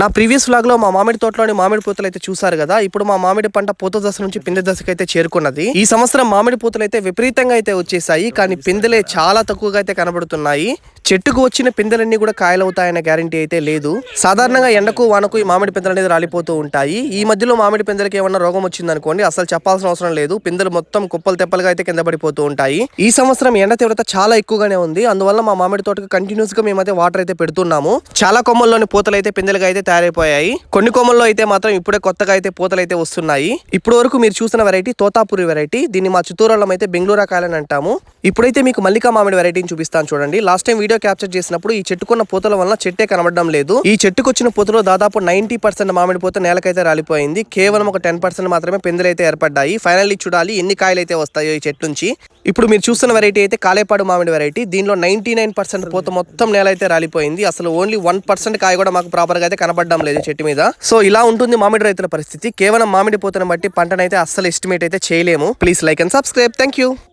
నా ప్రీవియస్ వ్లాగ్లో మా మామిడి తోటలోని మామిడి పూతలు అయితే చూసారు కదా ఇప్పుడు మా మామిడి పంట పూత దశ నుంచి పిందె దశకు అయితే చేరుకున్నది. ఈ సంవత్సరం మామిడి పూతలు అయితే విపరీతంగా అయితే వచ్చేసాయి కానీ పిందెలే చాలా తక్కువగా అయితే కనబడుతున్నాయి. చెట్టుకు వచ్చిన పిందెలన్నీ కూడా కాయలవుతాయనే గ్యారంటీ అయితే లేదు. సాధారణంగా ఎండకు వానకు ఈ మామిడి పిందెలు అనేది రాలిపోతూ ఉంటాయి. ఈ మధ్యలో మామిడి పిందెలకి ఏమన్నా రోగం వచ్చిందనుకోండి అసలు చెప్పాల్సిన అవసరం లేదు. పిందెలు మొత్తం కుప్పలు తెప్పలుగా అయితే కింద పడిపోతూ ఉంటాయి. ఈ సంవత్సరం ఎండ తీవ్రత చాలా ఎక్కువగానే ఉంది. అందువల్ల మా మామిడి తోటకు కంటిన్యూస్గా మేమైతే వాటర్ అయితే పెడుతున్నాము. చాలా కొమ్మల్లోని పూతలు అయితే పిందెలుగా అయితే తయారైపోయాయి. కొన్ని కొమ్మల్లో అయితే మాత్రం ఇప్పుడే కొత్తగా అయితే పూతలు అయితే వస్తున్నాయి. ఇప్పుడు వరకు మీరు చూసిన వెరైటీ తోతాపూరి వెరైటీ దీన్ని మా చిత్తూరులో అయితే బెంగళూరు కాయలని అంటాము. ఇప్పుడైతే మీకు మల్లికా మామిడి వెరైటీని చూపిస్తాను చూడండి. లాస్ట్ టైం వీడియో క్యాప్చర్ చేసినప్పుడు ఈ చెట్టుకున్న పూతల వల్ల చెట్టే కనబడడం లేదు. ఈ చెట్టుకు వచ్చిన పూతలో దాదాపు నైన్టీ పర్సెంట్ మామిడి పూత నేలకైతే రాలిపోయింది. కేవలం ఒక టెన్ పర్సెంట్ మాత్రమే పెందులు అయితే ఏర్పడ్డాయి. ఫైనల్లీ చూడాలి ఎన్ని కాయలు అయితే వస్తాయో ఈ చెట్టు నుంచి. ఇప్పుడు మీరు చూస్తున్న వెరైటీ అయితే కాలేపాడు మామిడి వెరైటీ దీనిలో నైన్టీ నైన్ పర్సెంట్ పూత మొత్తం నేల అయితే రాలిపోయింది. అసలు ఓన్లీ వన్ పర్సెంట్ కాయ కూడా మాకు ప్రాపర్గా అయితే అయితే కనబడడం లేదు చెట్టు మీద. సో ఇలా ఉంటుంది మామిడి రైతుల పరిస్థితి. కేవలం మామిడి పూతను బట్టి పంటనైతే అస్సలు ఎస్టిమేట్ అయితే చేయలేము. Please like and subscribe thank you